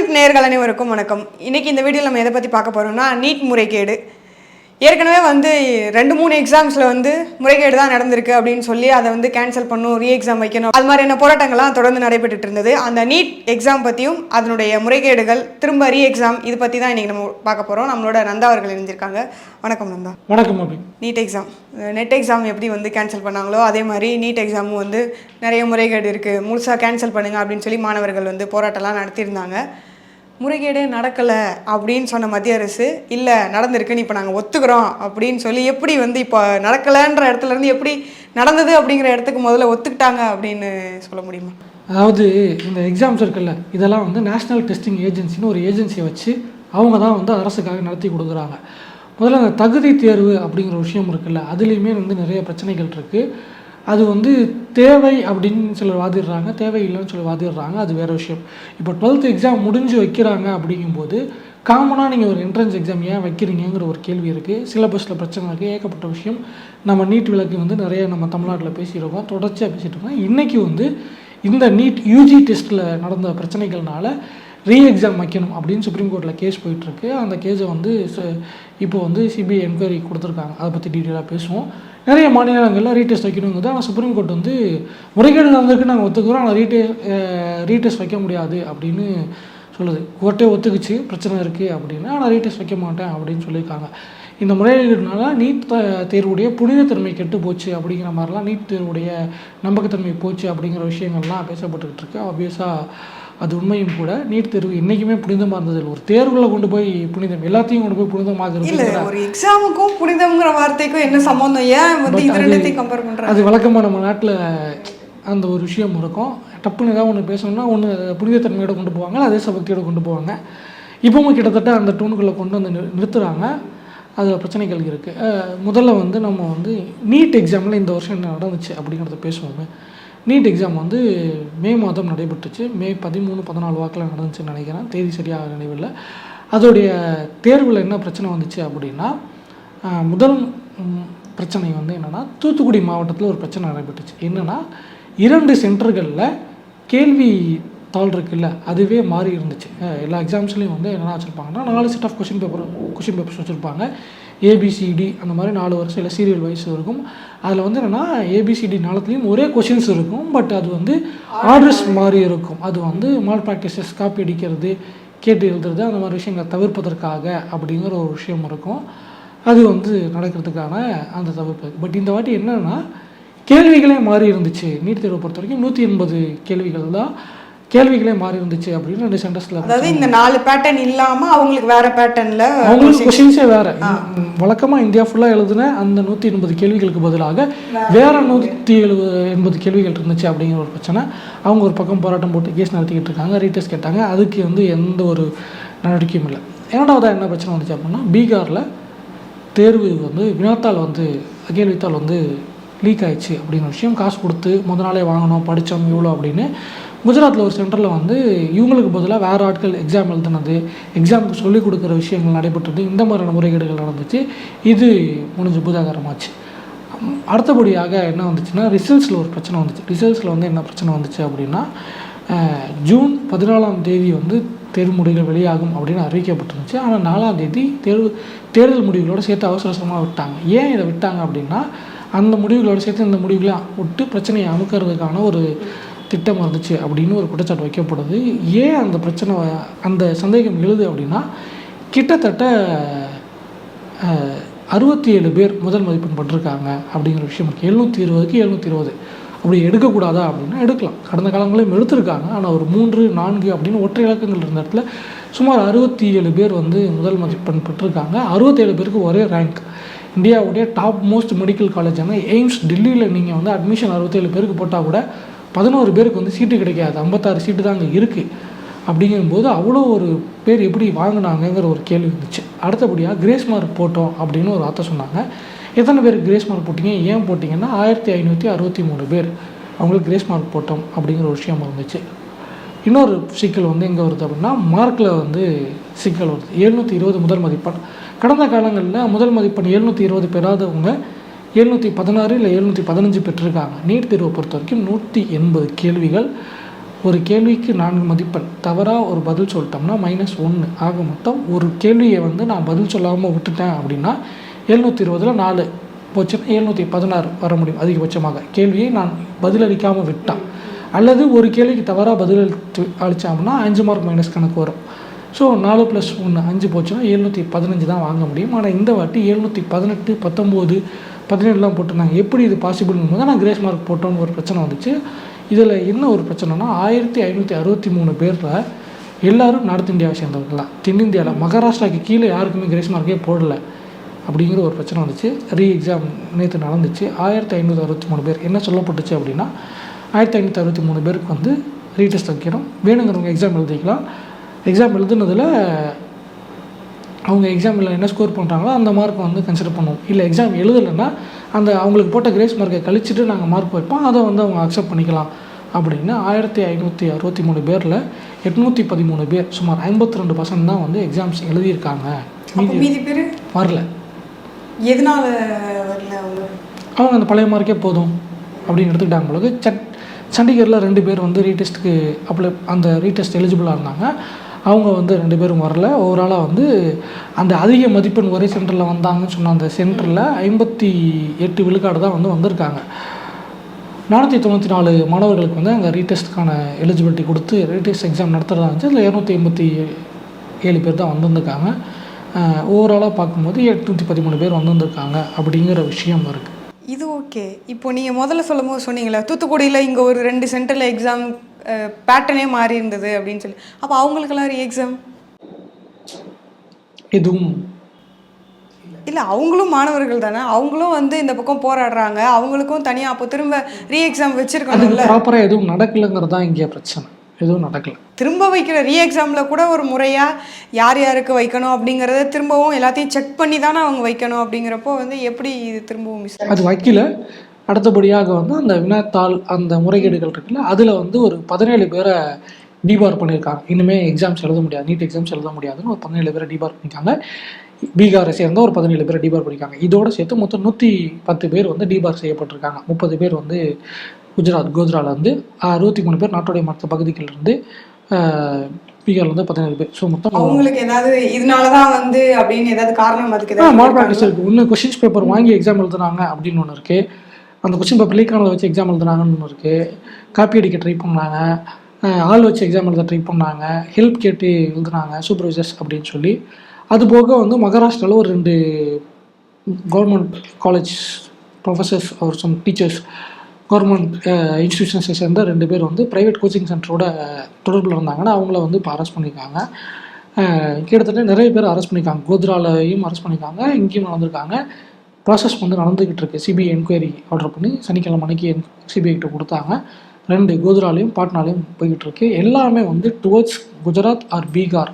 தமிழ் நேயர்கள் அனைவருக்கும் வணக்கம். இன்னைக்கு இந்த வீடியோவில் நம்ம எதை பற்றி பார்க்க போகிறோம்னா நீட் முறைகேடு. ஏற்கனவே வந்து ரெண்டு மூணு எக்ஸாம்ஸில் வந்து முறைகேடு தான் நடந்திருக்கு அப்படின்னு சொல்லி அதை வந்து கேன்சல் பண்ணும் ரீ எக்ஸாம் வைக்கணும். அது மாதிரியான போராட்டங்கள்லாம் தொடர்ந்து நடைபெற்றுட்டு இருந்தது. அந்த நீட் எக்ஸாம் பற்றியும் அதனுடைய முறைகேடுகள் திரும்ப ரீ எக்ஸாம் இது பற்றி தான் இன்றைக்கி நம்ம பார்க்க போகிறோம் நம்மளோட நந்தா அவர்கள் இணைஞ்சிருக்காங்க. வணக்கம் நந்தா. வணக்கம் நீட் எக்ஸாம் நெட் எக்ஸாம் எப்படி வந்து கேன்சல் பண்ணாங்களோ அதே மாதிரி நீட் எக்ஸாமும் வந்து நிறைய முறைகேடு இருக்குது முழுசாக கேன்சல் பண்ணுங்க அப்படின்னு சொல்லி மாணவர்கள் வந்து போராட்டம்லாம் நடத்தியிருந்தாங்க. முறைகேடே நடக்கலை அப்படின்னு சொன்ன மத்திய அரசு இல்லை நடந்திருக்குன்னு இப்போ நாங்கள் ஒத்துக்கிறோம் அப்படின்னு சொல்லி எப்படி வந்து இப்போ நடக்கலைன்ற இடத்துல இருந்து எப்படி நடந்தது அப்படிங்கிற இடத்துக்கு முதல்ல ஒத்துக்கிட்டாங்க அப்படின்னு சொல்ல முடியுமா? அதாவது இந்த எக்ஸாம்ஸ் இருக்குல்ல இதெல்லாம் வந்து நேஷ்னல் டெஸ்டிங் ஏஜென்சின்னு ஒரு ஏஜென்சியை வச்சு அவங்க தான் வந்து அரசுக்காக நடத்தி கொடுக்குறாங்க. முதல்ல அந்த தகுதி தேர்வு அப்படிங்கிற ஒரு விஷயம் இருக்குல்ல அதுலேயுமே வந்து நிறைய பிரச்சனைகள் இருக்குது அது வந்து தேவை அப்படின்னு சிலர் வாதிடுறாங்க தேவை இல்லைன்னு சொல்லி வாதிடுறாங்க அது வேறு விஷயம். இப்போ டுவெல்த் எக்ஸாம் முடிஞ்சு வைக்கிறாங்க அப்படிங்கும்போது காமனாக நீங்கள் ஒரு என்ட்ரன்ஸ் எக்ஸாம் ஏன் வைக்கிறீங்கிற ஒரு கேள்வி இருக்குது சிலபஸில் பிரச்சனை இருக்குது ஏகப்பட்ட விஷயம். நம்ம நீட் விளக்கு வந்து நிறைய நம்ம தமிழ்நாட்டில் பேசியிருக்கோம் தொடர்ச்சியாக பேசிகிட்டு இருக்கோம். இன்றைக்கி வந்து இந்த நீட் யூஜி டெஸ்ட்டில் நடந்த பிரச்சனைகள்னால ரீ எக்ஸாம் வைக்கணும் அப்படின்னு சுப்ரீம் கோர்ட்டில் கேஸ் போயிட்டுருக்கு அந்த கேஸை வந்து ச- இப்போ வந்து சிபிஐ என்கொயரி கொடுத்துருக்காங்க. அதை பற்றி டீட்டெயிலாக பேசுவோம். நிறைய மாநிலங்களில் ரீடெஸ்ட் வைக்கணுங்கிறது ஆனால் சுப்ரீம் கோர்ட் வந்து முறைகேடு நடந்திருக்கு நாங்கள் ஒத்துக்கிறோம். ஆனால் ரீடே ரீடெஸ்ட் வைக்க முடியாது அப்படின்னு சொல்லுது. கோர்ட்டே ஒத்துக்குச்சு பிரச்சனை இருக்குது அப்படின்னு. ஆனால் ரீடெஸ்ட் வைக்க மாட்டேன் அப்படின்னு சொல்லியிருக்காங்க. இந்த முறையீடுனால நீட் தேர்வுடைய தேர்வுடைய புனிதத்தன்மை கெட்டு போச்சு அப்படிங்கிற மாதிரிலாம் நீட் தேர்வுடைய நம்பகத்தன்மை போச்சு அப்படிங்கிற விஷயங்கள்லாம் பேசப்பட்டுக்கிட்டு இருக்கு. ஆப்வியஸாக அது உண்மையும் கூட நீட் தேர்வு என்றைக்குமே புனிதமாக இருந்தது. ஒரு தேர்வில் கொண்டு போய் புனிதம் எல்லாத்தையும் கொண்டு போய் புனிதமாக இல்லை ஒரு எக்ஸாமுக்கும் புனிதம்ங்கிற வார்த்தைக்கும் என்ன சம்மந்தம் ஏன் வந்து இது ரெண்டுத்தையும் கம்பேர் பண்ணுறாங்க அது வழக்கமாக நம்ம நாட்டில் அந்த ஒரு விஷயம் இருக்கும். டப்புன்னு ஏதாவது ஒன்று பேசணும்னா ஒன்று புனிதத்தன்மையோட கொண்டு போவாங்க அதே சபக்தியோட கொண்டு போவாங்க. இப்போவும் கிட்டத்தட்ட அந்த டூனுக்குள்ளே கொண்டு வந்து நிறு- நிறுத்துறாங்க. அதில் பிரச்சனைகள் இருக்குது முதல்ல வந்து நம்ம வந்து நீட் எக்ஸாமில் இந்த வருஷம் என்ன நடந்துச்சு அப்படிங்கிறத பேசுவோமே. நீட் எக்ஸாம் வந்து மே மாதம் நடைபெற்றுச்சு. மே பதிமூணு பதினாலு வாக்கில் நடந்துச்சுன்னு நினைக்கிறேன். தேதி சரியாக நினைவில்லை. அதோடைய தேர்வில் என்ன பிரச்சனை வந்துச்சு அப்படின்னா முதல் பிரச்சனை வந்து என்னென்னா தூத்துக்குடி மாவட்டத்தில் ஒரு பிரச்சனை நடைபெற்றுச்சு. என்னென்னா இரண்டு சென்டர்களில் கேள்வி தாள் இருக்குல்ல அதுவே மாறி இருந்துச்சு. எல்லா எக்ஸாம்ஸ்லேயும் வந்து என்னென்ன வச்சுருப்பாங்கன்னா நாலு set of question paper question papers வச்சுருப்பாங்க. ஏபிசிடி அந்த மாதிரி நாலு வருஷம் இல்லை சீரியல் வைஸ் இருக்கும். அதில் வந்து என்னென்னா ஏபிசிடி நாளத்துலேயும் ஒரே கொஷின்ஸ் இருக்கும் பட் அது வந்து ஆர்டர்ஸ் மாறி இருக்கும். அது வந்து மால் ப்ராக்டிசஸ் காப்பி அடிக்கிறது கேட்டு எழுதுறது அந்த மாதிரி விஷயங்களை தவிர்ப்பதற்காக அப்படிங்கிற ஒரு விஷயம் இருக்கும். அது வந்து நடக்கிறதுக்கான அந்த தவிர்ப்பு. பட் இந்த வாட்டி என்னன்னா கேள்விகளே மாறி இருந்துச்சு. நீட் தேர்வை பொறுத்த வரைக்கும் நூற்றி எண்பது கேள்விகள் தான். கேள்விகளே மாறி இருந்துச்சு அப்படின்னு ரெண்டு சென்டர்ஸில் அதாவது இந்த நாலு பேட்டர்ன் இல்லாமல் அவங்களுக்கு வேற பேட்டர்னில் அவங்களுக்கு கொஷின்ஸே வேற. வழக்கமாக இந்தியா ஃபுல்லாக எழுதுன அந்த நூற்றி எண்பது கேள்விகளுக்கு பதிலாக வேற நூற்றி எழுபது எண்பது கேள்விகள் இருந்துச்சு அப்படிங்கிற ஒரு பிரச்சனை. அவங்க ஒரு பக்கம் போராட்டம் போட்டு கேஸ் நடத்திக்கிட்டு இருக்காங்க ரீட்டர்ஸ் கேட்டாங்க. அதுக்கு வந்து எந்த ஒரு நடவடிக்கையும் இல்லை. இரண்டாவதாக என்ன பிரச்சனை வந்துச்சு அப்படின்னா பீகாரில் தேர்வு வந்து வினாத்தாள் வந்து கேள்வித்தாள் வந்து லீக் ஆயிடுச்சு அப்படிங்கிற விஷயம். காசு கொடுத்து முத நாளே வாங்கணும் படித்தோம் இவ்வளோ அப்படின்னு குஜராத்தில் ஒரு சென்டரில் வந்து இவங்களுக்கு பதிலாக வேறு ஆட்கள் எக்ஸாம் எழுதுனது எக்ஸாமுக்கு சொல்லிக் கொடுக்குற விஷயங்கள் நடைபெற்றது இந்த மாதிரியான முறைகேடுகள் நடந்துச்சு. இது முடிஞ்சு பூதாகரமாச்சு. அடுத்தபடியாக என்ன வந்துச்சுன்னா ரிசல்ட்ஸில் ஒரு பிரச்சனை வந்துச்சு. ரிசல்ட்ஸில் வந்து என்ன பிரச்சனை வந்துச்சு அப்படின்னா ஜூன் பதினாலாம் தேதி வந்து தேர்வு முடிவுகள் வெளியாகும் அப்படின்னு அறிவிக்கப்பட்டிருந்துச்சு. ஆனால் நாலாம் தேதி தேர்வு தேர்தல் முடிவுகளோடு சேர்த்து அவசர அவசரமாக விட்டாங்க. ஏன் இதை விட்டாங்க அப்படின்னா அந்த முடிவுகளோடு சேர்த்து இந்த முடிவுகளை விட்டு பிரச்சனையை அமுக்கிறதுக்கான ஒரு திட்டம் இருந்துச்சு அப்படின்னு ஒரு குற்றச்சாட்டு வைக்கப்படுது. ஏன் அந்த பிரச்சனை அந்த சந்தேகம் எழுது அப்படின்னா கிட்டத்தட்ட அறுபத்தி ஏழு பேர் முதல் மதிப்பெண் பண்ணிருக்காங்க அப்படிங்கிற விஷயம் இருக்குது எழுநூற்றி இருபதுக்கு எழுநூற்றி இருபது. அப்படி எடுக்கக்கூடாதா அப்படின்னா எடுக்கலாம். கடந்த காலங்களையும் எடுத்திருக்காங்க. ஆனால் ஒரு மூன்று நான்கு அப்படின்னு ஒற்றை இலக்கங்கள் இருந்த இடத்துல சுமார் அறுபத்தி ஏழு பேர் வந்து முதல் மதிப்பெண் பெற்றிருக்காங்க. அறுபத்தேழு பேருக்கு ஒரே ரேங்க் இந்தியாவுடைய டாப் மோஸ்ட் மெடிக்கல் காலேஜான எய்ம்ஸ் டெல்லியில் நீங்கள் வந்து அட்மிஷன் அறுபத்தேழு பேருக்கு போட்டால் கூட பதினோரு பேருக்கு வந்து சீட்டு கிடைக்காது. ஐம்பத்தாறு சீட்டு தான் அங்கே இருக்குது அப்படிங்கும்போது அவ்வளோ ஒரு பேர் எப்படி வாங்கினாங்கங்கிற ஒரு கேள்வி இருந்துச்சு அடுத்தபடியாக கிரேஸ் மார்க் போட்டோம் அப்படின்னு ஒரு வார்த்தை சொன்னாங்க. எத்தனை பேர் கிரேஸ் மார்க் போட்டிங்க? ஏன் போட்டிங்கன்னா ஆயிரத்தி ஐநூற்றி அறுபத்தி மூணு பேர் அவங்களுக்கு கிரேஸ் மார்க் போட்டோம் அப்படிங்கிற ஒரு விஷயம் இருந்துச்சு இன்னொரு சிக்கல் வந்து எங்கே வருது அப்படின்னா மார்க்கில் வந்து சிக்கல் வருது. எழுநூற்றி இருபது முதல் மதிப்பெண். கடந்த காலங்களில் முதல் மதிப்பெண் எழுநூற்றி இருபது பெறாதவங்க எழுநூற்றி பதினாறு இல்லை எழுநூற்றி பதினஞ்சு பெற்றிருக்காங்க. நீட் தேர்வை பொறுத்த வரைக்கும் நூற்றி எண்பது கேள்விகள். ஒரு கேள்விக்கு நான்கு மதிப்பெண். தவறாக ஒரு பதில் சொல்லிட்டோம்னா மைனஸ் ஒன்று ஆக மொத்தம் ஒரு கேள்வியை வந்து நான் பதில் சொல்லாமல் விட்டுட்டேன் அப்படின்னா எழுநூற்றி இருபதில் நாலு. போச்சுன்னா எழுநூற்றி பதினாறு வர முடியும் அதிகபட்சமாக. கேள்வியை நான் பதிலளிக்காமல் விட்டான். அல்லது ஒரு கேள்விக்கு தவறாக பதில் அளித்து அளித்தோம்னா அஞ்சு மார்க் மைனஸ் கணக்கு வரும். ஸோ நாலு ப்ளஸ் ஒன்று அஞ்சு போச்சுன்னா எழுநூற்றி பதினஞ்சு தான் வாங்க முடியும். ஆனால் இந்த வாட்டி எழுநூற்றி பதினெட்டு பத்தொம்போது பதினேழுலாம் போட்டிருந்தாங்க. எப்படி இது பாசிபிள்னு போது நான் கிரேஸ் மார்க் போட்டோன்னு ஒரு பிரச்சனை வந்துச்சு. இதில் என்ன ஒரு பிரச்சனைனா ஆயிரத்தி ஐநூற்றி அறுபத்தி மூணு பேரில் எல்லோரும் நார்த் இந்தியாவை சேர்ந்தவர்கள் தான் தென்னிந்தியாவில் மகாராஷ்டிராக்கு கீழே யாருக்குமே கிரேஸ் மார்க்கே போடலை அப்படிங்கிற ஒரு பிரச்சனை வந்துச்சு. ரீ எக்ஸாம் நேற்று நடந்துச்சு. ஆயிரத்தி ஐநூற்றி அறுபத்தி மூணு பேர். என்ன சொல்லப்பட்டுச்சு அப்படின்னா ஆயிரத்தி ஐநூற்றி அறுபத்தி மூணு பேருக்கு வந்து ரீடெஸ்ட் வைக்கணும். வேணுங்கிறவங்க எக்ஸாம் எழுதிக்கலாம். எக்ஸாம் எழுதுனதில் அவங்க எக்ஸாமில் என்ன ஸ்கோர் பண்ணுறாங்களோ அந்த மார்க் வந்து கன்சிடர் பண்ணுவோம். இல்லை எக்ஸாம் எழுதலைன்னா அந்த அவங்களுக்கு போட்ட கிரேஸ் மார்க்கை கழிச்சிட்டு நாங்கள் மார்க் வைப்போம். அதை வந்து அவங்க அக்செப்ட் பண்ணிக்கலாம். அப்படின்னு ஆயிரத்தி ஐநூற்றி அறுபத்தி மூணு பேரில் எட்நூற்றி பதிமூணு பேர் சுமார் ஐம்பத்தி ரெண்டு பர்சன்ட் தான் வந்து எக்ஸாம்ஸ் எழுதியிருக்காங்க. மீதி பேர்? வரல. எதனால வரல அவங்க? அவங்க அந்த பழைய மார்க்கே போதும் அப்படின்னு எடுத்துக்கிட்டாங்க பொழுது சட் சண்டிகரில் ரெண்டு பேர் வந்து ரீடெஸ்ட்டுக்கு அப்ளை அந்த ரீடெஸ்ட் எலிஜிபிளாக இருந்தாங்க. அவங்க வந்து ரெண்டு பேரும் வரல. ஓவராலாக வந்து அந்த அதிக மதிப்பெண் ஒரே சென்டரில் வந்தாங்கன்னு சொன்ன அந்த சென்டரில் ஐம்பத்தி எட்டு விழுக்காடு தான் வந்து வந்திருக்காங்க. நானூற்றி தொண்ணூற்றி நாலு மாணவர்களுக்கு வந்து அங்கே ரீடெஸ்ட்டுக்கான எலிஜிபிலிட்டி கொடுத்து ரீடெஸ்ட் எக்ஸாம் நடத்துகிறதா இருந்துச்சு. அதில் இரநூத்தி எண்பத்தி ஏழு பேர் தான் வந்திருந்துருக்காங்க. ஓவராலாக பார்க்கும்போது எட்நூற்றி பதிமூணு பேர் வந்திருந்துருக்காங்க அப்படிங்கிற விஷயம் இருக்குது இது ஓகே இப்போ நீங்கள் முதல்ல சொல்லும் போது சொன்னீங்களே தூத்துக்குடியில் இங்கே ஒரு ரெண்டு சென்டரில் எக்ஸாம் பேட்டர்னே மாறி இருந்தது அப்படின்னு சொல்லி. அப்போ அவங்களுக்கெல்லாம் ரீ எக்ஸாம் எதுவும். இல்லை அவங்களும் மாணவர்கள் தானே. அவங்களும் வந்து இந்த பக்கம் போராடுறாங்க. அவங்களுக்கும் தனியாக அப்போ திரும்ப ரீ எக்ஸாம் வச்சிருக்கணும்ல ப்ராப்பராக எதுவும் நடக்கலைங்கிறது தான் இங்கே பிரச்சனை. எதுவும் நடக்கலை. திரும்ப வைக்கிற ரீ எக்ஸாமில் கூட ஒரு முறையாக யார் யாருக்கு வைக்கணும் அப்படிங்கிறத திரும்பவும் எல்லாத்தையும் செக் பண்ணி தானே அவங்க வைக்கணும் அப்படிங்கிறப்போ வந்து எப்படி இது திரும்பவும் மிஸ் அது வைக்கல. அடுத்தபடியாக வந்து அந்த வினாத்தாள் அந்த முறைகேடுகள் இருக்குல்ல அதில் வந்து ஒரு பதினேழு பேரை டிபார் பண்ணியிருக்காங்க. இனிமே எக்ஸாம்ஸ் எழுத முடியாது நீட் எக்ஸாம்ஸ் எழுத முடியாதுன்னு ஒரு பதினேழு பேரை டிபார் பண்ணியிருக்காங்க. பீகாரை சேர்ந்த ஒரு பதினேழு பேரை டிபார் பண்ணியிருக்காங்க. இதோட சேர்த்து மொத்தம் நூற்றி பத்து பேர் வந்து டிபார் செய்யப்பட்டிருக்காங்க. முப்பது பேர் வந்து குஜராத் கோத்ரால இருந்து அறுபத்தி மூணு பேர் நாட்டுடைய மற்ற பகுதிகளிலிருந்து பீகார்ல இருந்து பதினேழு பேர். ஸோ மொத்தம் அவங்களுக்கு ஏதாவது இதனால தான் வந்து அப்படின்னு ஏதாவது காரணம் அதுக்கு மால்? ப்ராக்டிஸ் இருக்குது இன்னும் கொஷின்ஸ் பேப்பர் வாங்கி எக்ஸாம் எழுதுனாங்க அப்படின்னு ஒன்று இருக்குது அந்த கொஸ்டின் பேப்பர் லீக் ஆனதை வச்சு எக்ஸாம் எழுதுனாங்கன்னு ஒன்று இருக்குது காப்பி அடிக்க ட்ரை பண்ணாங்க. ஆள் வச்சு எக்ஸாம் எழுத ட்ரை பண்ணாங்க. ஹெல்ப் கேட்டு எழுதுனாங்க சூப்பர்வைசர்ஸ் அப்படின்னு சொல்லி. அது போக வந்து மகாராஷ்டிராவில் ஒரு ரெண்டு கவர்மெண்ட் காலேஜ் ப்ரொஃபஸர்ஸ் ஒரு சம் டீச்சர்ஸ் கவர்மெண்ட் இன்ஸ்டியூஷன்ஸை சேர்ந்த ரெண்டு பேர் வந்து ப்ரைவேட் கோச்சிங் சென்டரோட தொடர்பில் இருந்தாங்கன்னா அவங்கள வந்து இப்போ அரெஸ்ட் பண்ணியிருக்காங்க கிட்டத்தட்ட நிறைய பேர் அரெஸ்ட் பண்ணியிருக்காங்க கோத்ராலையும் அரெஸ்ட் பண்ணியிருக்காங்க இங்கேயும் நடந்திருக்காங்க. ப்ராசஸ் வந்து நடந்துக்கிட்டு இருக்கு. சிபிஐ என்கொயரி ஆர்டர் பண்ணி சனிக்கிழமை அன்னைக்கு சிபிஐ கிட்ட கொடுத்தாங்க. ரெண்டு கோத்ராலையும் பாட்னாலையும் போய்கிட்டு இருக்கு. எல்லாமே வந்து டுவர்ட்ஸ் குஜராத் ஆர் பீகார்.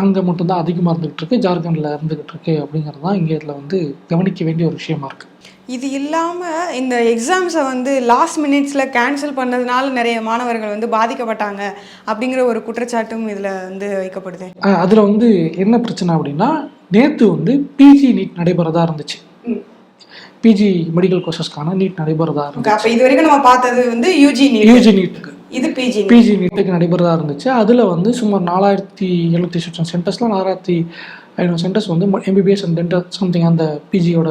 அங்கே மட்டும்தான் அதிகமாக இருந்துகிட்டு இருக்கு. ஜார்க்கண்டில் இருந்துகிட்டு இருக்கு அப்படிங்கிறது தான் இங்கே இதில் வந்து கவனிக்க வேண்டிய ஒரு விஷயமா இருக்கு. இது இல்லாமல் இந்த எக்ஸாம்ஸை வந்து லாஸ்ட் மினிட்ஸில் கேன்சல் பண்ணதுனால நிறைய மாணவர்கள் வந்து பாதிக்கப்பட்டாங்க அப்படிங்கிற ஒரு குற்றச்சாட்டும் இதில் வந்து வைக்கப்படுது. அதில் வந்து என்ன பிரச்சனை அப்படின்னா நேற்று வந்து பிஜி நீட் நடைபெறதா இருந்துச்சு. பிஜி மெடிக்கல் கோர்சஸ்க்கான நீட் நடைபெறதா இருந்துச்சு. அப்போ இது வரைக்கும் நம்ம பார்த்தது வந்து யூஜி நீட் யூஜி நீட்டுக்கு இது பிஜி பிஜி நீட்டுக்கு நடைபெறதா இருந்துச்சு. அதில் வந்து சுமார் நாலாயிரத்தி எழுநூற்றி சுற்றம் சென்டர்ஸில் நாலாயிரத்தி ஐநூறு சென்டர்ஸ் வந்து எம்பிபிஎஸ் அண்ட் டென்டல் சம்திங் அந்த பிஜியோட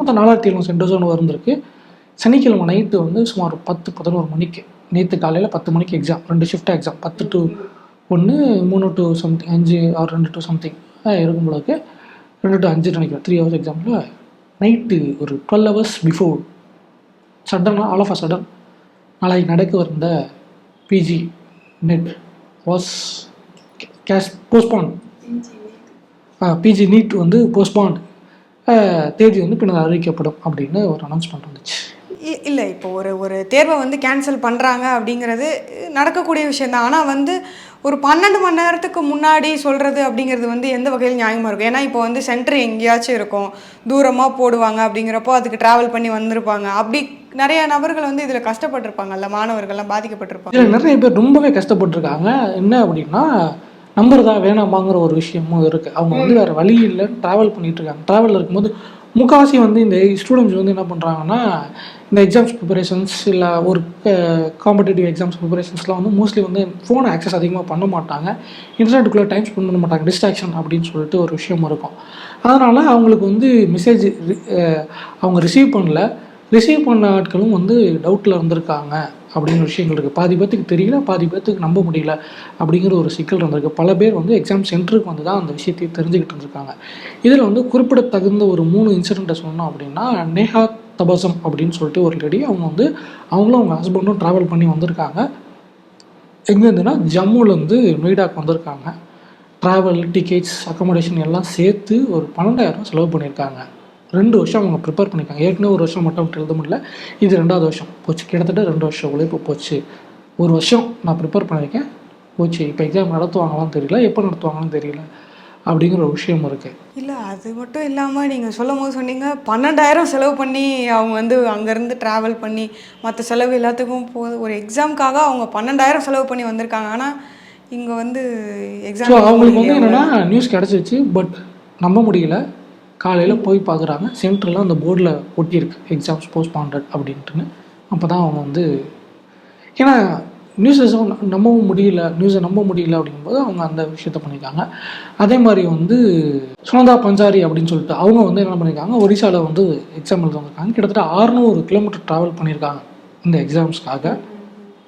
மொத்தம் நாலாயிரத்தி எழுநூறு சென்டர்ஸ் ஒன்று இருந்திருக்கு சனிக்கிழமை நைட்டு வந்து சுமார் பத்து பதினோரு மணிக்கு. நேற்று காலையில் பத்து மணிக்கு எக்ஸாம் ரெண்டு ஷிஃப்ட் எக்ஸாம் பத்து டு ஒன்று மூணு டு சம்திங் அஞ்சு ஆர் ரெண்டு டு சம்திங் இருக்கும் பொழுது ரெண்டு டு அஞ்சு நினைக்கிறேன். த்ரீ ஹவர்ஸ் எக்ஸாமில் நைட்டு ஒரு டுவெல் ஹவர்ஸ் பிஃபோர் சடனாக ஆல் ஆஃப் அ சடன் நாளைக்கு நடக்க வந்த PG NET was cash postponed PG NEET வந்து போஸ்ட்பாண்ட் தேதி வந்து பின்னர் அறிவிக்கப்படும் அப்படின்னு ஒரு அனௌன்ஸ்மெண்ட் வந்துச்சு. இ- இல்லை இப்போ ஒரு ஒரு தேர்வை வந்து கேன்சல் பண்ணுறாங்க அப்படிங்கிறது நடக்கக்கூடிய விஷயம் தான் ஆனால் வந்து ஒரு பன்னெண்டு மணி நேரத்துக்கு முன்னாடி சொல்கிறது அப்படிங்கிறது வந்து எந்த வகையில் நியாயமாக இருக்கும்? ஏன்னா இப்போ வந்து சென்டர் எங்கேயாச்சும் இருக்கும். தூரமாக போடுவாங்க அப்படிங்கிறப்போ அதுக்கு ட்ராவல் பண்ணி வந்திருப்பாங்க. அப்படி நிறைய நபர்கள் வந்து இதில் கஷ்டப்பட்டிருப்பாங்கல்ல மாணவர்கள்லாம் பாதிக்கப்பட்டிருப்பாங்க. இதில் நிறைய பேர் ரொம்பவே கஷ்டப்பட்டிருக்காங்க. என்ன அப்படின்னா நம்பர் தான் வேணாமாங்கிற ஒரு விஷயமும் இருக்குது அவங்க வந்து வேறு வழி இல்லை ட்ராவல் பண்ணிட்டு இருக்காங்க. ட்ராவலில் இருக்கும்போது முக்கால்வாசி வந்து இந்த ஸ்டூடெண்ட்ஸ் வந்து என்ன பண்ணுறாங்கன்னா இந்த எக்ஸாம்ஸ் ப்ரிப்பரேஷன்ஸ் இல்லை ஒரு காம்படேட்டிவ் எக்ஸாம்ஸ் ப்ரிப்பரேஷன்ஸ்லாம் வந்து மோஸ்ட்லி வந்து ஃபோனை ஆக்சஸ் அதிகமாக பண்ண மாட்டாங்க. இன்டர்நெட்டுக்குள்ளே டைம் ஸ்பெண்ட் பண்ண மாட்டாங்க. டிஸ்ட்ராக்ஷன் அப்படின்னு சொல்லிட்டு ஒரு விஷயம் இருக்கும். அதனால் அவங்களுக்கு வந்து மெசேஜ் அவங்க ரிசீவ் பண்ணல. ரிசீவ் பண்ண ஆட்களும் வந்து டவுட்டில் இருந்திருக்காங்க அப்படிங்கிற விஷயங்கள் இருக்குது பாதி பேர்த்துக்கு தெரியல பாதி பேர்த்துக்கு நம்ப முடியல அப்படிங்கிற ஒரு சிக்கல் இருந்திருக்கு. பல பேர் வந்து எக்ஸாம் சென்டருக்கு வந்து தான் அந்த விஷயத்தையும் தெரிஞ்சுக்கிட்டு இருந்திருக்காங்க. இதில் வந்து குறிப்பிடத்தகுந்த ஒரு மூணு இன்சிடெண்ட்டை சொன்னோம் அப்படின்னா நேஹா தபசம் அப்படின்னு சொல்லிட்டு ஒரு லேடி அவங்க வந்து அவங்களும் அவங்க ஹஸ்பண்டும் ட்ராவல் பண்ணி வந்திருக்காங்க. எங்கேருந்துன்னா ஜம்முலேருந்து நொய்டாக்கு வந்திருக்காங்க. ட்ராவல் டிக்கெட்ஸ் அக்கமடேஷன் எல்லாம் சேர்த்து ஒரு பன்னெண்டாயிரம் செலவு பண்ணியிருக்காங்க. ரெண்டு வருஷம் அவங்க ப்ரிப்பேர் பண்ணியிருக்காங்க. ஏற்கனவே ஒரு வருஷம் மட்டும் எழுத முடியல. இது ரெண்டாவது வருஷம். போச்சு. கிட்டத்தட்ட ரெண்டு வருஷம் உழைப்பு போச்சு. ஒரு வருஷம் நான் ப்ரிப்பேர் பண்ணியிருக்கேன். போச்சு. இப்போ எக்ஸாம் நடத்துவாங்களான்னு தெரியல. எப்போ நடத்துவாங்கன்னு தெரியல. அப்படிங்கிற ஒரு விஷயம் இருக்குது இல்லை அது மட்டும் இல்லாமல் நீங்கள் சொல்லும் போது சொன்னீங்க பன்னெண்டாயிரம் செலவு பண்ணி அவங்க வந்து அங்கேருந்து ட்ராவல் பண்ணி மற்ற செலவு எல்லாத்துக்கும் போ ஒரு எக்ஸாம்க்காக அவங்க பன்னெண்டாயிரம் செலவு பண்ணி வந்திருக்காங்க. ஆனால் இங்கே வந்து எக்ஸாம் அவங்களுக்கு வந்து என்னென்னா நியூஸ் கிடச்சிச்சு பட் நம்ப முடியல. காலையில் போய் பார்க்குறாங்க சென்டரில் அந்த போர்டில் ஒட்டியிருக்கு எக்ஸாம்ஸ் போஸ்ட்பாண்டட் அப்படின்ட்டுன்னு அப்போ தான் அவங்க வந்து ஏன்னா நியூஸை நம்பவும் முடியல நியூஸை நம்ப முடியல அப்படிங்கும்போது அவங்க அந்த விஷயத்த பண்ணியிருக்காங்க அதே மாதிரி வந்து சுனந்தா பஞ்சாரி அப்படின்னு சொல்லிட்டு அவங்க வந்து என்ன பண்ணியிருக்காங்க ஒரிசாவில் வந்து எக்ஸாம் எழுத வந்திருக்காங்க. கிட்டத்தட்ட 600 கிலோமீட்டர் ட்ராவல் பண்ணியிருக்காங்க இந்த எக்ஸாம்ஸ்க்காக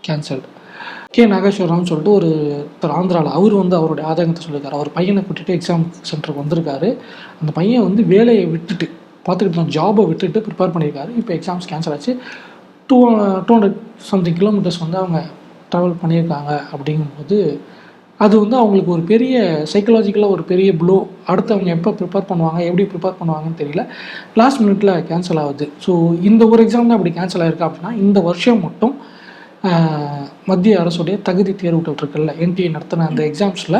கேன்சல்டு கே நாகேஸ்வரம்னு சொல்லிட்டு ஒரு ஒருத்தர் ஆந்திராவில் அவர் வந்து அவருடைய ஆதங்கத்தை சொல்லியிருக்காரு அவர் பையனை கூட்டிட்டு எக்ஸாம் சென்டருக்கு வந்திருக்காரு. அந்த பையன் வந்து வேலையை விட்டுட்டு பார்த்துக்கிட்டு தான் ஜாபை விட்டுட்டு ப்ரிப்பேர் பண்ணியிருக்காரு இப்போ எக்ஸாம்ஸ் கேன்சல் ஆச்சு. Two two hundred something kilometres வந்து அவங்க ட்ராவல் பண்ணியிருக்காங்க அப்படிங்கும்போது அது வந்து அவங்களுக்கு ஒரு பெரிய சைக்கலாஜிக்கலாக ஒரு பெரிய ப்ளோ அடுத்து அவங்க எப்போ ப்ரிப்பேர் பண்ணுவாங்க எப்படி ப்ரிப்பேர் பண்ணுவாங்கன்னு தெரியல. லாஸ்ட் மினிட்ல கேன்சல் ஆகுது. ஸோ இந்த ஒரு எக்ஸாம் தான் அப்படி கேன்சல் ஆயிருக்கு அப்படின்னா இந்த வருஷம் மட்டும் மத்திய அரசுடைய தகுதி தேர்வுகள் இருக்குல்ல என்டிஏ நடத்தின அந்த எக்ஸாம்ஸில்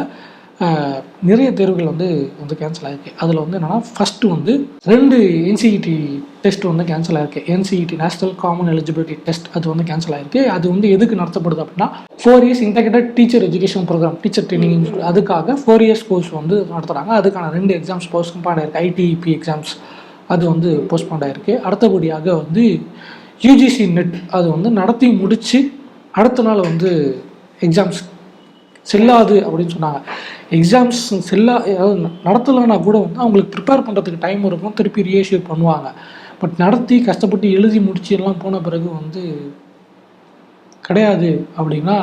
நிறைய தேர்வுகள் வந்து வந்து கேன்சல் ஆயிருக்கு. அதில் வந்து என்னென்னா ஃபஸ்ட்டு வந்து ரெண்டு என்சிஇடி டெஸ்ட் வந்து கேன்சல் ஆயிருக்கு. NCET national common eligibility test அது வந்து கேன்சல் ஆயிருக்கு. அது வந்து எதுக்கு நடத்தப்படுது அப்படின்னா four years integrate teacher education programme teacher training அதுக்காக ஃபோர் இயர்ஸ் கோர்ஸ் வந்து நடத்துகிறாங்க அதுக்கான ரெண்டு எக்ஸாம்ஸ் போஸ்ட்பாண்ட் ஆயிருக்கு. ஐடிஇபி எக்ஸாம்ஸ் அது வந்து போஸ்ட்பாண்ட் ஆயிருக்கு. அடுத்தபடியாக வந்து யூஜிசி நெட் அது வந்து நடத்தி முடித்து அடுத்த நாள் வந்து எக்ஸாம்ஸ் செல்லாது அப்படின்னு சொன்னாங்க. எக்ஸாம்ஸ் செல்லா அதாவது நடத்தலைன்னா கூட வந்து அவங்களுக்கு ப்ரிப்பேர் பண்ணுறதுக்கு டைம் இருக்கும் திருப்பி ரீஇஷ்யூ பண்ணுவாங்க. பட் நடத்தி கஷ்டப்பட்டு எழுதி முடிச்சு எல்லாம் போன பிறகு வந்து கிடையாது அப்படின்னா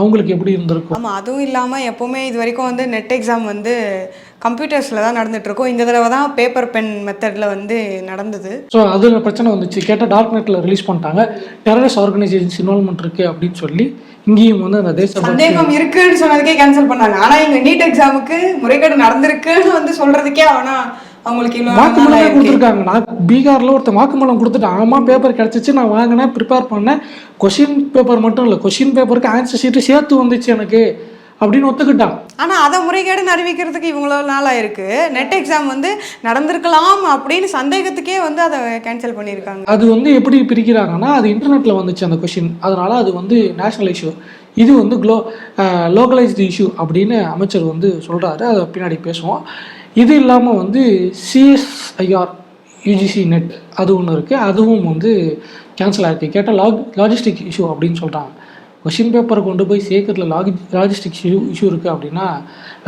அவங்களுக்கு எப்படி இருந்திருக்கும்? ஆமாம் அதுவும் இல்லாமல் எப்போவுமே இது வரைக்கும் வந்து நெட் எக்ஸாம் வந்து கம்ப்யூட்டர்ஸில் தான் நடந்துட்டு இருக்கும் இந்த தடவை தான் பேப்பர் பென் மெத்தடில் வந்து நடந்தது. ஸோ அதில் பிரச்சனை வந்துச்சு. கேட்டால் டார்க் நெட்டில் ரிலீஸ் பண்ணிட்டாங்க. டெரரிஸ்ட் ஆர்கனைசேஷன்ஸ் இன்வால்மெண்ட் இருக்குது அப்படின்னு சொல்லி இங்கேயும் வந்து அந்த தேச சந்தேகம் இருக்குன்னு சொன்னதுக்கே கேன்சல் பண்ணாங்க. ஆனால் இங்கே நீட் எக்ஸாமுக்கு முறைகேடு நடந்திருக்குன்னு வந்து சொல்கிறதுக்கே ஆனால் அவங்களுக்கு வாக்குமூலமே. கொடுத்துருக்காங்க. நான் பீகாரில் ஒருத்தன் வாக்குமூலம் கொடுத்துட்டு ஆமாம் பேப்பர் கிடச்சிச்சு நான் வாங்கினேன் ப்ரிப்பேர் பண்ணேன். கொஷின் பேப்பர் மட்டும் இல்லை கொஷின் பேப்பருக்கு ஆன்சர் ஷீட்டு சேர்த்து வந்துச்சு எனக்கு. அப்படின்னு ஒத்துக்கிட்டான். ஆனால் அதை முறைகேடுன்னு அறிவிக்கிறதுக்கு இவங்களோ நாளாயிருக்கு. நெட் எக்ஸாம் வந்து நடந்திருக்கலாம் அப்படின்னு சந்தேகத்துக்கே வந்து அதை கேன்சல் பண்ணியிருக்காங்க. அது வந்து எப்படி பிரிக்கிறாங்கன்னா அது இன்டர்நெட்டில் வந்துச்சு அந்த கொஷின் அதனால அது வந்து நேஷனல் இஷ்யூ இது வந்து க்ளோ லோக்கலைஸ்டு இஷ்யூ அப்படின்னு அமைச்சர் வந்து சொல்கிறாரு அதை பின்னாடி பேசுவோம். இது இல்லாமல் வந்து சிஎஸ்ஐஆர் யூஜிசி நெட் அது ஒன்று இருக்குது அதுவும் வந்து கேன்சல் ஆயிருக்கு. கேட்டால் லாக் லாஜிஸ்டிக் இஷ்யூ அப்படின்னு சொல்கிறாங்க கொஷின் பேப்பரை கொண்டு போய் சேர்க்கறதுல லாஜி லாஜிஸ்டிக்ஸ் இஷ்யூ இஷ்யூ இருக்குது அப்படின்னா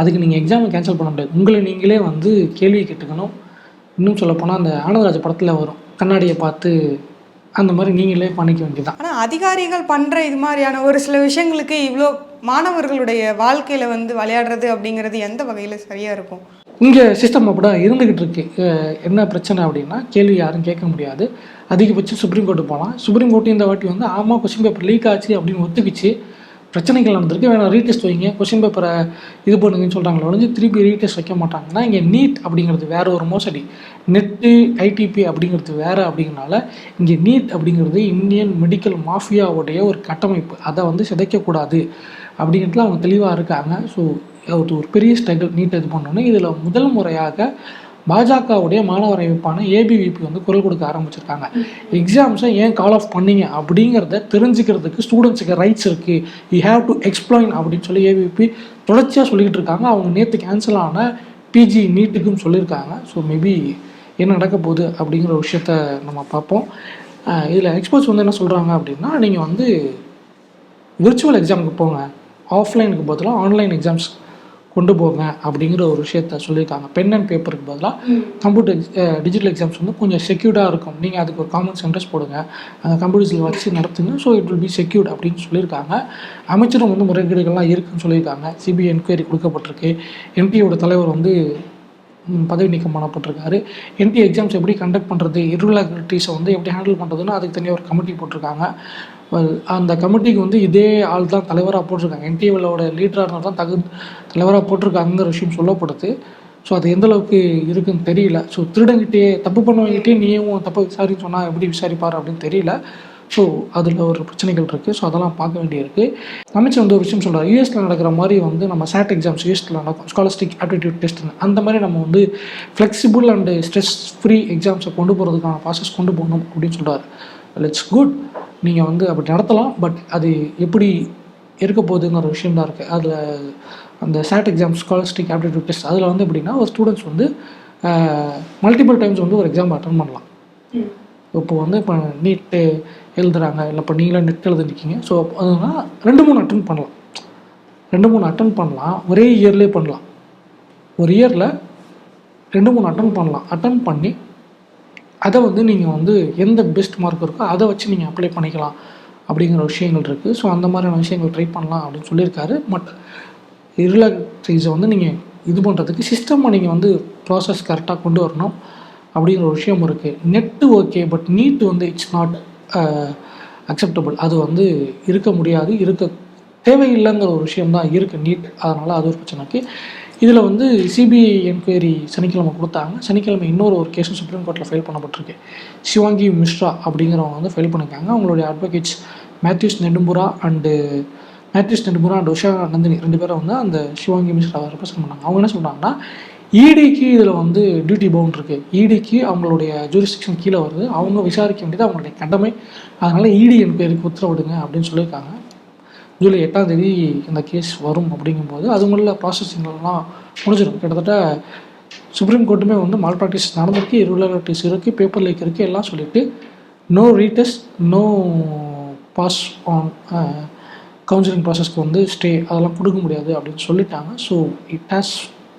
அதுக்கு நீங்கள் எக்ஸாமை கேன்சல் பண்ண முடியாது. உங்களை நீங்களே வந்து கேள்வி கேட்டுக்கணும். இன்னும் சொல்லப்போனால் அந்த ஆனந்தராஜ் படத்தில் வரும். கண்ணாடியை பார்த்து அந்த மாதிரி நீங்களே பண்ணிக்க வேண்டியதான் ஆனால் அதிகாரிகள் பண்ணுற இது மாதிரியான ஒரு சில விஷயங்களுக்கு இவ்வளோ மாணவர்களுடைய வாழ்க்கையில் வந்து விளையாடுறது அப்படிங்கிறது எந்த வகையில் சரியாக இருக்கும்? இங்கே சிஸ்டம் அப்படி தான் இருந்துக்கிட்டு இருக்கு என்ன பிரச்சனை அப்படின்னா கேள்வி யாரும் கேட்க முடியாது. அதிகபட்சம் சுப்ரீம் கோர்ட்டு போகலாம் சுப்ரீம் கோர்ட்டு இந்த வாட்டி வந்து ஆமாம் கொஸ்டின் பேப்பர் லீக் ஆச்சு அப்படின்னு ஒத்துக்கிச்சு. பிரச்சனைகள் நடந்திருக்கு. வேணாம் ரீடெஸ்ட் வைங்க. கொஷின் பேப்பரை இது பண்ணுங்கன்னு சொல்கிறாங்களே ஒழிஞ்சு திருப்பி ரீடெஸ்ட் வைக்க மாட்டாங்கன்னா இங்கே நீட் அப்படிங்கிறது வேற ஒரு மோசடி. நெட்டு ஐடிபி அப்படிங்கிறது வேறு அப்படிங்கிறனால இங்கே நீட் அப்படிங்கிறது இந்தியன் மெடிக்கல் மாஃபியாவுடைய ஒரு கட்டமைப்பு. அதை வந்து சிதைக்கக்கூடாது அப்படிங்கிறதுல அவங்க தெளிவாக இருக்காங்க. ஸோ அது ஒரு பெரிய ஸ்ட்ரகிள் நீட் இது பண்ணோன்னே இதில் முதல் முறையாக பாஜகவுடைய மாணவர் அமைப்பான ஏபிவிபி வந்து குரல் கொடுக்க ஆரம்பிச்சிருக்காங்க. எக்ஸாம்ஸை ஏன் கால் ஆஃப் பண்ணீங்க? அப்படிங்கிறத தெரிஞ்சுக்கிறதுக்கு ஸ்டூடெண்ட்ஸுக்கு ரைட்ஸ் இருக்குது யூ ஹேவ் டு எக்ஸ்பிளைன் அப்படின்னு சொல்லி ஏபிவிபி தொடர்ச்சியாக சொல்லிக்கிட்டு இருக்காங்க. அவங்க நேற்று கேன்சல் ஆன பிஜி நீட்டுக்கும் சொல்லியிருக்காங்க. ஸோ மேபி என்ன நடக்க போகுது அப்படிங்கிற விஷயத்த நம்ம பார்ப்போம். இதில் எக்ஸ்பர்ட்ஸ் வந்து என்ன சொல்கிறாங்க அப்படின்னா நீங்கள் வந்து விர்ச்சுவல் எக்ஸாமுக்கு போங்க. ஆஃப்லைனுக்கு பதிலாக ஆன்லைன் எக்ஸாம்ஸ் கொண்டு போங்க அப்படிங்கிற ஒரு விஷயத்த சொல்லியிருக்காங்க. பென் அண்ட் பேப்பருக்கு பதிலாக கம்ப்யூட்டர் டிஜிட்டல் எக்ஸாம்ஸ் வந்து கொஞ்சம் செக்யூர்டாக இருக்கும். நீங்கள் அதுக்கு ஒரு காமன் சென்டர்ஸ் போடுங்க. அந்த கம்ப்யூட்டர்ஸில் வச்சு நடத்துங்க. So it will be secured அப்படின்னு சொல்லியிருக்காங்க. அமைச்சரும் வந்து முறைகேடுகள்லாம் இருக்குன்னு சொல்லியிருக்காங்க. சிபிஐ என்கொயரி கொடுக்கப்பட்டிருக்கு. என்டியோட தலைவர் வந்து பதவி நீக்கம் பண்ணப்பட்டிருக்காரு. என்டி எக்ஸாம்ஸ் எப்படி கண்டக்ட் பண்ணுறது irregularities-அ வந்து எப்படி ஹேண்டில் பண்ணுறதுன்னு அதுக்கு தனியாக ஒரு கமிட்டி போட்டிருக்காங்க. அந்த கமிட்டிக்கு வந்து இதே ஆள் தான் தலைவராக போட்டிருக்காங்க. என்டிஏவோட லீடராக தான் தகு தலைவராக போட்டிருக்காங்கிற விஷயம் சொல்லப்படுது. ஸோ அது எந்த அளவுக்கு இருக்குன்னு தெரியல. ஸோ திருடங்கிட்டே தப்பு பண்ணவங்கிட்டே நீயும் தப்பு விசாரின்னு சொன்னால் எப்படி விசாரிப்பார் அப்படின்னு தெரியல. ஸோ அதில் ஒரு பிரச்சனைகள் இருக்குது ஸோ அதெல்லாம் பார்க்க வேண்டியிருக்கு. அமைச்சர் வந்து ஒரு விஷயம் சொல்கிறார் யூஎஸில் நடக்கிற மாதிரி வந்து நம்ம சேட் எக்ஸாம்ஸ் யூஎஸில் நடக்கும். ஸ்காலஸ்டிக் ஆப்டிடியூட் டெஸ்ட்னு அந்த மாதிரி நம்ம வந்து ஃப்ளெக்சிபிள் அண்டு ஸ்ட்ரெஸ் ஃப்ரீ எக்ஸாம்ஸை கொண்டு போகிறதுக்கான ப்ராசஸ் கொண்டு போகணும் அப்படின்னு சொல்கிறார் இட்ஸ் குட் நீங்கள் வந்து அப்படி நடத்தலாம் பட் அது எப்படி இருக்க போகுதுங்கிற ஒரு விஷயம் தான் இருக்குது அதில் அந்த SAT exam scholastic aptitude test அதில் வந்து எப்படின்னா ஒரு ஸ்டூடெண்ட்ஸ் வந்து மல்டிபிள் டைம்ஸ் வந்து ஒரு எக்ஸாம் அட்டன் பண்ணலாம். இப்போ வந்து இப்போ நீட்டு எழுதுறாங்க இல்லை இப்போ நீங்களே நெட் எழுதிருக்கீங்க ஸோ அதுனா ரெண்டு மூணு அட்டன் பண்ணலாம். ரெண்டு மூணு அட்டன் பண்ணலாம் ஒரே இயர்லேயே பண்ணலாம். ஒரு இயரில் ரெண்டு மூணு அட்டன் பண்ணலாம். அட்டன் பண்ணி அதை வந்து நீங்கள் வந்து எந்த பெஸ்ட் மார்க் இருக்கோ அதை வச்சு நீங்கள் அப்ளை பண்ணிக்கலாம் அப்படிங்கிற விஷயங்கள் இருக்குது ஸோ அந்த மாதிரியான விஷயங்கள் ட்ரை பண்ணலாம் அப்படின்னு சொல்லியிருக்காரு. பட் இருளக்ட்ரிஸை வந்து நீங்கள் இது பண்ணுறதுக்கு சிஸ்டமாக நீங்கள் வந்து ப்ராசஸ் கரெக்டாக கொண்டு வரணும் அப்படிங்கிற ஒரு விஷயம் இருக்குது நெட்டு ஓகே பட் நீட் வந்து இட்ஸ் நாட் அக்செப்டபுள் அது வந்து இருக்க முடியாது இருக்க தேவையில்லைங்கிற ஒரு விஷயம் தான் இருக்குது நீட் அதனால் அது ஒரு பிரச்சனைக்கு. இதில் வந்து சிபிஐ என்கொயரி சனிக்கிழமை கொடுத்தாங்க. சனிக்கிழமை இன்னொரு ஒரு கேஸும் சுப்ரீம் கோர்ட்டில் ஃபைல் பண்ணப்பட்டிருக்கு. சிவாங்கி மிஸ்ரா அப்படிங்கிறவங்க வந்து ஃபைல் பண்ணியிருக்காங்க. அவங்களுடைய advocates Mathews Nedumpara and Mathews Nedumpara and Usha Nandini ரெண்டு பேரும் வந்து அந்த சிவாங்கி மிஸ்ராவை ரெப்ரசன்ட் பண்ணாங்க. அவங்க என்ன சொல்கிறாங்கன்னா இடிக்கு இதில் வந்து டியூட்டி பவுண்ட் இருக்குது இடிக்கு அவங்களுடைய ஜூரிஸ்டிக்ஷன் கீழே வருது. அவங்க விசாரிக்க வேண்டியது அவங்களுடைய கடமை. அதனால் இடி என்கொயரிக்கு உத்தரவிடுங்க அப்படின்னு சொல்லியிருக்காங்க. ஜூலை எட்டாம் தேதி இந்த கேஸ் வரும் அப்படிங்கும்போது அதுங்களில் ப்ராசஸிங்லாம் முடிஞ்சிடும். கிட்டத்தட்ட சுப்ரீம் கோர்ட்டுமே வந்து மால் ப்ராக்டிஸ் நடந்திருக்கு. irregularities இருக்குது பேப்பர் லீக் இருக்குது எல்லாம் சொல்லிட்டு no retest no pass on counselling ப்ராசஸ்க்கு வந்து ஸ்டே அதெல்லாம் கொடுக்க முடியாது அப்படின்னு சொல்லிட்டாங்க. So it has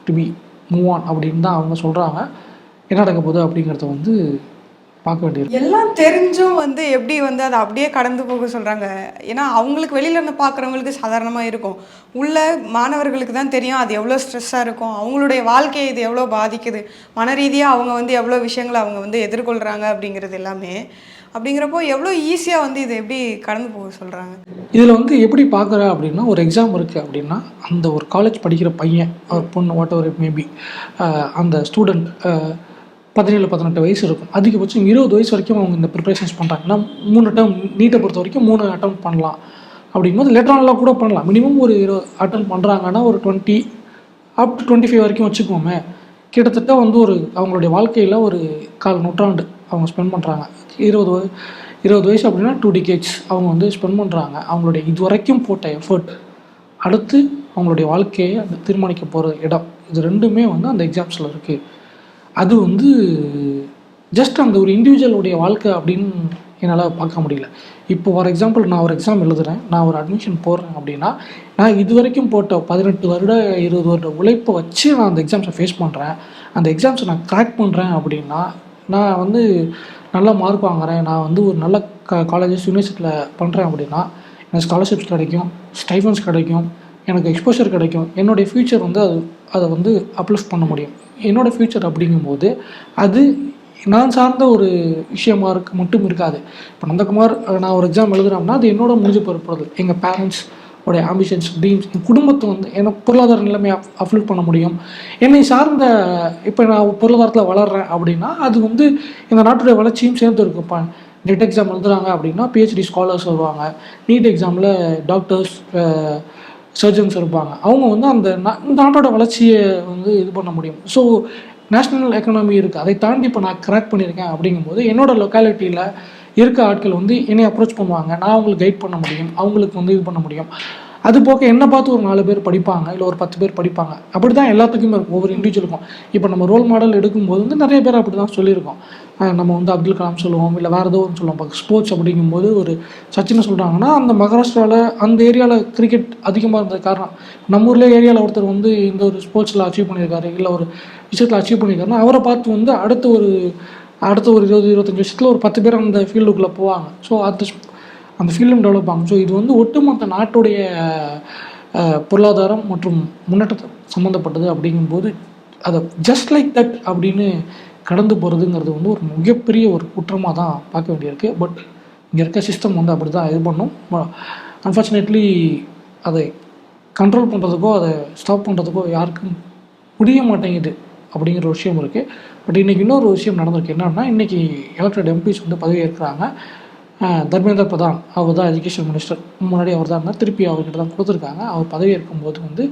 to be move on அப்படின்னு தான் அவங்க சொல்கிறாங்க என்ன நடக்க போகுது அப்படிங்கிறத வந்து பார்க்க வேண்டியது எல்லாம் தெரிஞ்சும் வந்து எப்படி வந்து அதை அப்படியே கடந்து போக சொல்கிறாங்க ஏன்னா அவங்களுக்கு வெளியில இருந்து பார்க்குறவங்களுக்கு சாதாரணமாக இருக்கும். உள்ள மாணவர்களுக்கு தான் தெரியும் அது எவ்வளோ ஸ்ட்ரெஸ்ஸாக இருக்கும். அவங்களுடைய வாழ்க்கையை இது எவ்வளோ பாதிக்குது. மன ரீதியாக அவங்க வந்து எவ்வளோ விஷயங்களை அவங்க வந்து எதிர்கொள்கிறாங்க அப்படிங்கிறது எல்லாமே. அப்படிங்கிறப்போ எவ்வளோ ஈஸியாக வந்து இதை எப்படி கடந்து போக சொல்கிறாங்க இதில் வந்து எப்படி பார்க்குற அப்படின்னா ஒரு எக்ஸாம் இருக்குது அப்படின்னா அந்த ஒரு காலேஜ் படிக்கிற பையன் ஒரு பொண்ணு வாட் எவர் இட் மேபி அந்த ஸ்டூடெண்ட் பதினேழு பதினெட்டு வயசு இருக்கும். அதிகபட்சம் இருபது வயசு வரைக்கும் அவங்க இந்த ப்ரிப்பரேஷன்ஸ் பண்ணுறாங்கன்னா மூணு டைம் நீட்டை பொறுத்த வரைக்கும் மூணு அட்டம் பண்ணலாம். அப்படிங்கும்போது லெட்டர்லாம் கூட பண்ணலாம். மினிமம் ஒரு இருபது அட்டன் பண்ணுறாங்கன்னா ஒரு twenty up to twenty five வரைக்கும் வச்சுக்கோமே கிட்டத்தட்ட வந்து ஒரு அவங்களுடைய வாழ்க்கையில் ஒரு கால் நூற்றாண்டு அவங்க ஸ்பெண்ட் பண்ணுறாங்க இருபது வய- இருபது வயசு அப்படின்னா டூ டிகேட்ஸ் அவங்க வந்து ஸ்பெண்ட் பண்ணுறாங்க அவங்களுடைய இது வரைக்கும் போட்ட எஃபர்ட் அடுத்து அவங்களுடைய வாழ்க்கையை அந்த தீர்மானிக்க போகிற இடம். இது ரெண்டுமே வந்து அந்த எக்ஸாம்ஸில் இருக்குது அது வந்து ஜஸ்ட் அந்த ஒரு இண்டிவிஜுவலுடைய வாழ்க்கை அப்படின்னு என்னால் பார்க்க முடியல. இப்போ ஃபார் எக்ஸாம்பிள் நான் ஒரு எக்ஸாம் எழுதுறேன். நான் ஒரு அட்மிஷன் போடுறேன் அப்படின்னா நான் இது வரைக்கும் போட்ட பதினெட்டு வருட இருபது வருட உழைப்பை வச்சு நான் அந்த எக்ஸாம்ஸை ஃபேஸ் பண்ணுறேன் அந்த எக்ஸாம்ஸை நான் கிராக் பண்ணுறேன் அப்படின்னா நான் வந்து நல்ல மார்க் வாங்குறேன். நான் வந்து ஒரு நல்ல க காலேஜஸ் யூனிவர்சிட்டியில் பண்ணுறேன் அப்படின்னா எனக்கு ஸ்காலர்ஷிப்ஸ் கிடைக்கும் ஸ்டைஃபன்ஸ் கிடைக்கும் எனக்கு எக்ஸ்போஷர் கிடைக்கும். என்னுடைய ஃப்யூச்சர் வந்து அது அதை வந்து அப்லிஃப்ட் பண்ண முடியும். என்னோடய ஃப்யூச்சர் அப்படிங்கும்போது அது நான் சார்ந்த ஒரு விஷயமா இருக்க மட்டும் இருக்காது. இப்போ நந்தகுமார் நான் ஒரு எக்ஸாம் எழுதுறேன்னா அது என்னோட முடிஞ்சு பொறுப்புறது எங்கள் பேரண்ட்ஸ் உடைய ஆம்பிஷன்ஸ் ட்ரீம்ஸ் என் குடும்பத்தை வந்து எனக்கு பொருளாதார நிலைமையை அப்லோட் பண்ண முடியும். என்னை சார்ந்த இப்போ நான் பொருளாதாரத்தில் வளர்றேன் அப்படின்னா அது வந்து இந்த நாட்டுடைய வளர்ச்சியும் சேர்ந்து இருக்குப்பா நெட் எக்ஸாம் எழுதுறாங்க அப்படின்னா பிஹெச்டி ஸ்காலர்ஸ் வருவாங்க. நீட் எக்ஸாமில் டாக்டர்ஸ் சர்ஜன்ஸ் இருப்பாங்க. அவங்க வந்து அந்த நாட்டோட வளர்ச்சியை வந்து இது பண்ண முடியும். ஸோ நேஷ்னல் எக்கனாமி இருக்குது அதை தாண்டி இப்போ நான் கிராக் பண்ணியிருக்கேன் அப்படிங்கும்போது என்னோட லொக்காலிட்டியில் இருக்க ஆட்கள் வந்து என்னை அப்ரோச் பண்ணுவாங்க. நான் அவங்களுக்கு கைட் பண்ண முடியும். அவங்களுக்கு வந்து இது பண்ண முடியும். அது போக என்ன பார்த்து ஒரு நாலு பேர் படிப்பாங்க இல்லை ஒரு பத்து பேர் படிப்பாங்க அப்படி தான் எல்லாத்துக்குமே இருக்கும் ஒவ்வொரு இண்டிவிஜுவலுக்கும் இப்போ நம்ம ரோல் மாடல் எடுக்கும்போது வந்து நிறைய பேர் அப்படி தான் சொல்லியிருக்கோம் நம்ம வந்து அப்துல் கலாம் சொல்லுவோம் இல்லை வேறு ஏதோ ஒன்று சொல்லுவோம். இப்போ ஸ்போர்ட்ஸ் அப்படிங்கும்போது ஒரு சச்சினை சொல்கிறாங்கன்னா அந்த மகாராஷ்டிராவில் அந்த ஏரியாவில் கிரிக்கெட் அதிகமாக இருந்தது காரணம். நம்ம ஊர்லேயே ஏரியாவில் ஒருத்தர் வந்து இந்த ஒரு ஸ்போர்ட்ஸில் அச்சீவ் பண்ணியிருக்காரு இல்லை ஒரு விஷயத்தில் அச்சீவ் பண்ணியிருக்காருன்னா அவரை பார்த்து வந்து அடுத்த ஒரு அடுத்த ஒரு இருபது இருபத்தஞ்சி வருஷத்தில் ஒரு பத்து பேர் அந்த ஃபீல்டுக்குள்ளே போவாங்க. ஸோ அது அந்த ஃபீல்டும் டெவலப் ஆகும். ஸோ இது வந்து ஒட்டுமொத்த நாட்டுடைய பொருளாதாரம் மற்றும் முன்னேற்றத்தை சம்மந்தப்பட்டது அப்படிங்கும்போது அதை ஜஸ்ட் லைக் தட் அப்படின்னு கடந்து போகிறதுங்கிறது வந்து ஒரு மிகப்பெரிய ஒரு குற்றமாக தான் பார்க்க வேண்டியிருக்கு. பட் இங்கே இருக்க சிஸ்டம் வந்து அப்படி தான் இது பண்ணும். அன்ஃபார்ச்சுனேட்லி அதை கண்ட்ரோல் பண்ணுறதுக்கோ அதை ஸ்டாப் பண்ணுறதுக்கோ யாருக்கும் முடிய மாட்டேங்குது அப்படிங்கிற ஒரு விஷயம் இருக்குது பட் இன்றைக்கி இன்னொரு விஷயம் நடந்திருக்கு. என்னன்னா இன்றைக்கி எலெக்டட் எம்பிஸ் வந்து பதவியேற்கிறாங்க. தர்மேந்திர பிரதான் அவர் தான் எஜுகேஷன் மினிஸ்டர் முன்னாடி அவர் தான் திருப்பி அவர்கிட்ட தான் கொடுத்துருக்காங்க. அவர் பதவி போது வந்து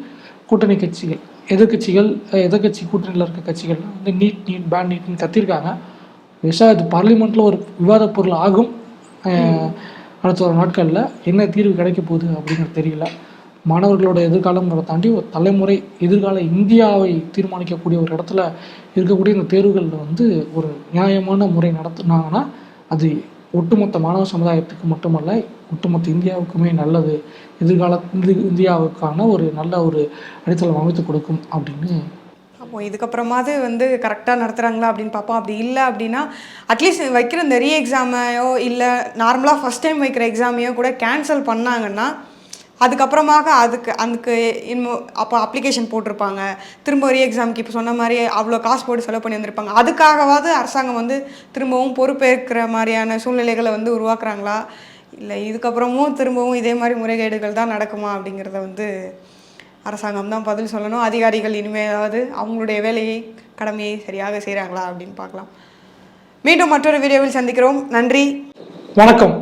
கூட்டணி கட்சிகள் எதிர்க்கட்சிகள் எதிர்கட்சி கூட்டணியில் இருக்க கட்சிகள்லாம் வந்து நீட் நீட் பேன் நீட்னு கத்திருக்காங்க. விஷா இது பார்லிமெண்ட்டில் ஒரு விவாத பொருள் ஆகும். அடுத்த ஒரு நாட்களில் என்ன தீர்வு கிடைக்க போகுது அப்படிங்கிறது தெரியல. மாணவர்களோட எதிர்காலங்கிறத தாண்டி ஒரு தலைமுறை எதிர்கால இந்தியாவை தீர்மானிக்கக்கூடிய ஒரு இடத்துல இருக்கக்கூடிய இந்த தேர்வுகளில் வந்து ஒரு நியாயமான முறை நடத்துனாங்கன்னா அது ஒட்டுமொத்த மாணவ சமுதாயத்துக்கு மட்டுமல்ல ஒட்டுமொத்த இந்தியாவுக்குமே நல்லது எதிர்கால இந்தியாவுக்கான ஒரு நல்ல ஒரு அடித்தளம் அமைத்து கொடுக்கும் அப்படின்னு. அப்போ இதுக்கப்புறமாவது வந்து கரெக்டாக நடத்துகிறாங்களா அப்படின்னு பார்ப்போம். அப்படி இல்லை அப்படின்னா அட்லீஸ்ட் வைக்கிற இந்த ரீ எக்ஸாமையோ இல்லை நார்மலாக ஃபஸ்ட் டைம் வைக்கிற எக்ஸாமையோ கூட கேன்சல் பண்ணாங்கன்னா அதுக்கப்புறமாக அதுக்கு அதுக்கு இன்னும் அப்போ அப்ளிகேஷன் போட்டிருப்பாங்க. திரும்ப ரீ எக்ஸாமுக்கு இப்போ சொன்ன மாதிரி அவ்வளோ காசு போட்டு செலவு பண்ணி வந்திருப்பாங்க. அதுக்காகவாவது அரசாங்கம் வந்து திரும்பவும் பொறுப்பேற்கிற மாதிரியான சூழ்நிலைகளை வந்து உருவாக்குறாங்களா? இல்லை இதுக்கப்புறமும் திரும்பவும் இதே மாதிரி முறைகேடுகள் தான் நடக்குமா அப்படிங்கிறத வந்து அரசாங்கம் தான் பதில் சொல்லணும். அதிகாரிகள் இனிமேலாவது அவங்களுடைய வேலையை கடமையை சரியாக செய்கிறாங்களா அப்படின்னு பார்க்கலாம். மீண்டும் மற்றொரு வீடியோவில் சந்திக்கிறோம். நன்றி. வணக்கம்.